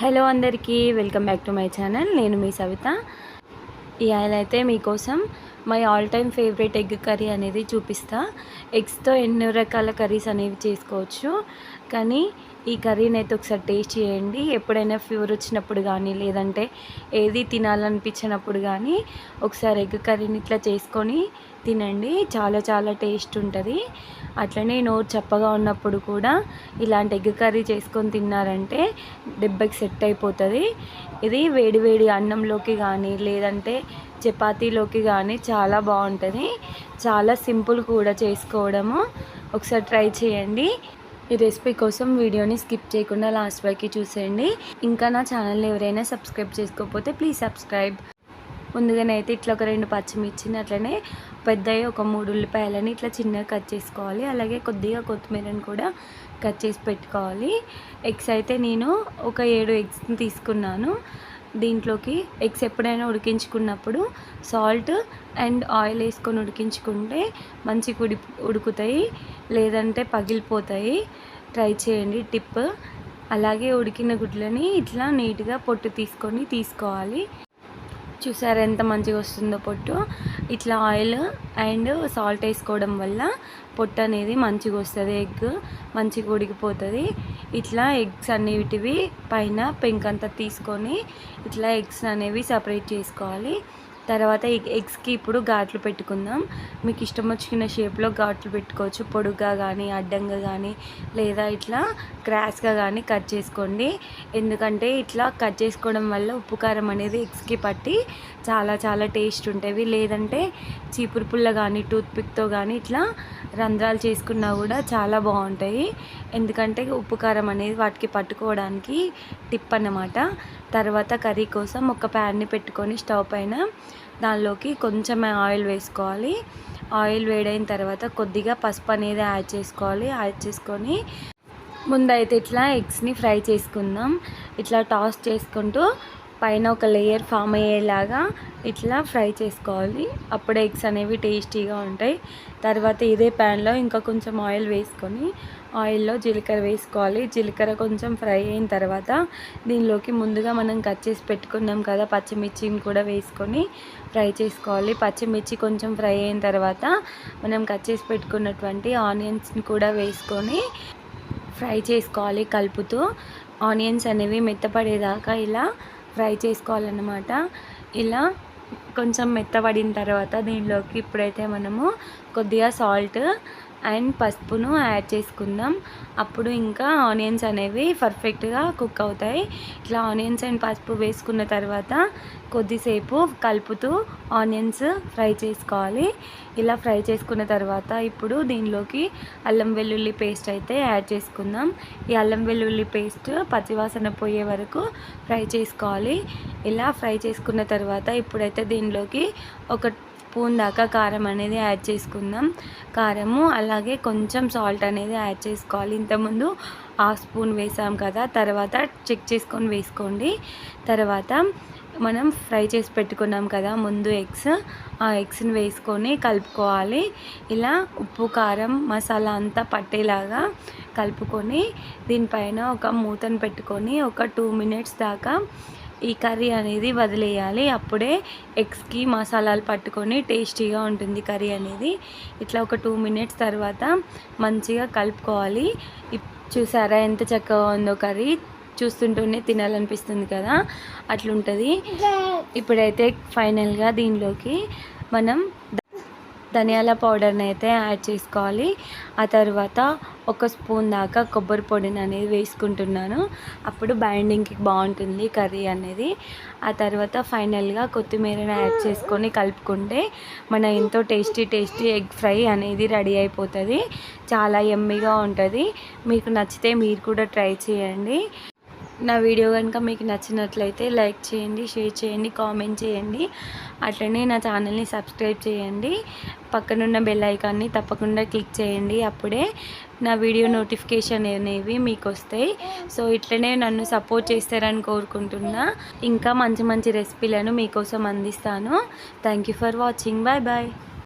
Hello అందరికీ welcome back to my channel. నేను మీ సవిత. ఇవాళ అయితే మీకోసం my all time favourite egg curry అనేది చూపిస్తా. ఎగ్స్తో ఎన్నో రకాల కర్రీస్ అనేవి చేసుకోవచ్చు. కానీ ఈ కర్రీని అయితే ఒకసారి టేస్ట్ చేయండి. ఎప్పుడైనా ఫీవర్ వచ్చినప్పుడు కానీ లేదంటే ఏది తినాలనిపించినప్పుడు కానీ ఒకసారి ఎగ్ కర్రీని ఇట్లా చేసుకొని తినండి. చాలా చాలా టేస్ట్ ఉంటుంది. అట్లనే నోరు చప్పగా ఉన్నప్పుడు కూడా ఇలాంటి ఎగ్ కర్రీ చేసుకొని తిన్నారంటే దెబ్బకి సెట్ అయిపోతుంది. ఇది వేడివేడి అన్నంలోకి కానీ లేదంటే చపాతీలోకి కానీ చాలా బాగుంటుంది. చాలా సింపుల్ కూడా చేసుకోవడము. ఒకసారి ట్రై చేయండి. ఈ రెసిపీ కోసం వీడియోని స్కిప్ చేయకుండా లాస్ట్ వరకు చూసేయండి. ఇంకా నా ఛానల్ని ఎవరైనా సబ్స్క్రైబ్ చేసుకోకపోతే ప్లీజ్ సబ్స్క్రైబ్. ముందుగానే అయితే ఇట్లా ఒక రెండు పచ్చిమిర్చిని అట్లనే పెద్దవి ఒక మూడు ఉల్లిపాయలని ఇట్లా చిన్నగా కట్ చేసుకోవాలి. అలాగే కొద్దిగా కొత్తిమీరని కూడా కట్ చేసి పెట్టుకోవాలి. ఎగ్స్ అయితే నేను ఒక ఏడు ఎగ్స్ని తీసుకున్నాను. దీంట్లోకి ఎగ్స్ ఎప్పుడైనా ఉడికించుకున్నప్పుడు సాల్ట్ అండ్ ఆయిల్ వేసుకొని ఉడికించుకుంటే మంచిగా ఉడి ఉడుకుతాయి. లేదంటే పగిలిపోతాయి. ట్రై చేయండి టిప్. అలాగే ఉడికిన గుడ్లని ఇట్లా నీట్గా పొట్టు తీసుకొని తీసుకోవాలి. చూసారు ఎంత మంచిగా వస్తుందో పొట్టు? ఇట్లా ఆయిల్ అండ్ సాల్ట్ వేసుకోవడం వల్ల పొట్టు అనేది మంచిగా వస్తుంది. ఎగ్ మంచిగా ఉడికిపోతుంది. ఇట్లా ఎగ్స్ అనేటివి పైన పెంకంతా తీసుకొని ఇట్లా ఎగ్స్ అనేవి సపరేట్ చేసుకోవాలి. తర్వాత ఎగ్స్కి ఇప్పుడు ఘాట్లు పెట్టుకుందాం. మీకు ఇష్టం వచ్చిన షేప్లో ఘాట్లు పెట్టుకోవచ్చు. పొడుగ్గా కానీ అడ్డంగా కానీ లేదా ఇట్లా క్రాస్గా కానీ కట్ చేసుకోండి. ఎందుకంటే ఇట్లా కట్ చేసుకోవడం వల్ల ఉప్పు కారం అనేది ఎగ్స్కి పట్టి చాలా చాలా టేస్ట్ ఉంటాయి లేదంటే చీపురు పుల్ల కానీ టూత్పిక్తో కానీ ఇట్లా రంధ్రాలు చేసుకున్నా కూడా చాలా బాగుంటాయి. ఎందుకంటే ఉప్పు కారం అనేది వాటికి పట్టుకోవడానికి టిప్ అన్నమాట. తర్వాత కర్రీ కోసం ఒక ప్యాన్ని పెట్టుకొని స్టవ్ పైన దానిలోకి కొంచెం ఆయిల్ వేసుకోవాలి. ఆయిల్ వేడైన తర్వాత కొద్దిగా పసుపు అనేది యాడ్ చేసుకోవాలి. యాడ్ చేసుకొని ముందైతే ఇట్లా ఎగ్స్ని ఫ్రై చేసుకుందాం. ఇట్లా టాస్ చేసుకుంటూ పైన ఒక లేయర్ ఫామ్ అయ్యేలాగా ఇట్లా ఫ్రై చేసుకోవాలి. అప్పుడే ఎగ్స్ అనేవి టేస్టీగా ఉంటాయి. తర్వాత ఇదే ప్యాన్లో ఇంకా కొంచెం ఆయిల్ వేసుకొని ఆయిల్లో జీలకర్ర వేసుకోవాలి. జీలకర్ర కొంచెం ఫ్రై అయిన తర్వాత దీనిలోకి ముందుగా మనం కట్ చేసి పెట్టుకున్నాం కదా పచ్చిమిర్చిని కూడా వేసుకొని ఫ్రై చేసుకోవాలి. పచ్చిమిర్చి కొంచెం ఫ్రై అయిన తర్వాత మనం కట్ చేసి పెట్టుకున్నటువంటి ఆనియన్స్ని కూడా వేసుకొని ఫ్రై చేసుకోవాలి కలుపుతూ. ఆనియన్స్ అనేవి మెత్తపడేదాకా ఇలా ఫ్రై చేసుకోవాలన్నమాట. ఇలా కొంచెం మెత్తబడిన తర్వాత దీనిలోకి ఇప్పుడైతే మనము కొద్దిగా సాల్ట్ అండ్ పసుపును యాడ్ చేసుకుందాం. అప్పుడు ఇంకా ఆనియన్స్ అనేవి పర్ఫెక్ట్గా కుక్ అవుతాయి. ఇట్లా ఆనియన్స్ అండ్ పసుపు వేసుకున్న తర్వాత కొద్దిసేపు కలుపుతూ ఆనియన్స్ ఫ్రై చేసుకోవాలి. ఇలా ఫ్రై చేసుకున్న తర్వాత ఇప్పుడు దీనిలోకి అల్లం వెల్లుల్లి పేస్ట్ అయితే యాడ్ చేసుకుందాం. ఈ అల్లం వెల్లుల్లి పేస్ట్ పచ్చివాసన పోయే వరకు ఫ్రై చేసుకోవాలి. ఇలా ఫ్రై చేసుకున్న తర్వాత ఇప్పుడైతే దీనిలోకి ఒక స్పూన్ దాకా కారం అనేది యాడ్ చేసుకుందాం. కారము అలాగే కొంచెం సాల్ట్ అనేది యాడ్ చేసుకోవాలి. ఇంతకుముందు హాఫ్ స్పూన్ వేసాం కదా తర్వాత చెక్ చేసుకొని వేసుకోండి. తర్వాత మనం ఫ్రై చేసి పెట్టుకున్నాం కదా ముందు ఎగ్స్. ఆ ఎగ్స్ని వేసుకొని కలుపుకోవాలి. ఇలా ఉప్పు కారం మసాలా అంతా పట్టేలాగా కలుపుకొని దీనిపైన ఒక మూతను పెట్టుకొని ఒక టూ మినిట్స్ దాకా ఈ కర్రీ అనేది వదిలేయాలి. అప్పుడే ఎగ్స్కి మసాలాలు పట్టుకొని టేస్టీగా ఉంటుంది కర్రీ అనేది. ఇట్లా ఒక టూ మినిట్స్ తర్వాత మంచిగా కలుపుకోవాలి. చూసారా ఎంత చక్కగా ఉందో కర్రీ. చూస్తుంటూనే తినాలనిపిస్తుంది కదా. అట్లుంటుంది. ఇప్పుడైతే ఫైనల్గా దీనిలోకి మనం ధనియాల పౌడర్ని అయితే యాడ్ చేసుకోవాలి. ఆ తర్వాత ఒక స్పూన్ దాకా కొబ్బరి పొడిని అనేది వేసుకుంటున్నాను. అప్పుడు బైండింగ్కి బాగుంటుంది కర్రీ అనేది. ఆ తర్వాత ఫైనల్గా కొత్తిమీరని యాడ్ చేసుకొని కలుపుకుంటే మన ఎంతో టేస్టీ టేస్టీ ఎగ్ ఫ్రై అనేది రెడీ అయిపోతుంది. చాలా ఎమ్మిగా ఉంటుంది. మీకు నచ్చితే మీరు కూడా ట్రై చేయండి. నా వీడియో కనుక మీకు నచ్చినట్లయితే లైక్ చేయండి షేర్ చేయండి కామెంట్ చేయండి. అట్లనే నా ఛానల్ని సబ్స్క్రైబ్ చేయండి. పక్కనున్న బెల్ ఐకాన్ని తప్పకుండా క్లిక్ చేయండి. అప్పుడే నా వీడియో నోటిఫికేషన్ అనేవి మీకు వస్తాయి. సో ఇట్లనే నన్ను సపోర్ట్ చేస్తారని కోరుకుంటున్నా. ఇంకా మంచి మంచి రెసిపీలను మీకోసం అందిస్తాను. Thank for watching. Bye bye.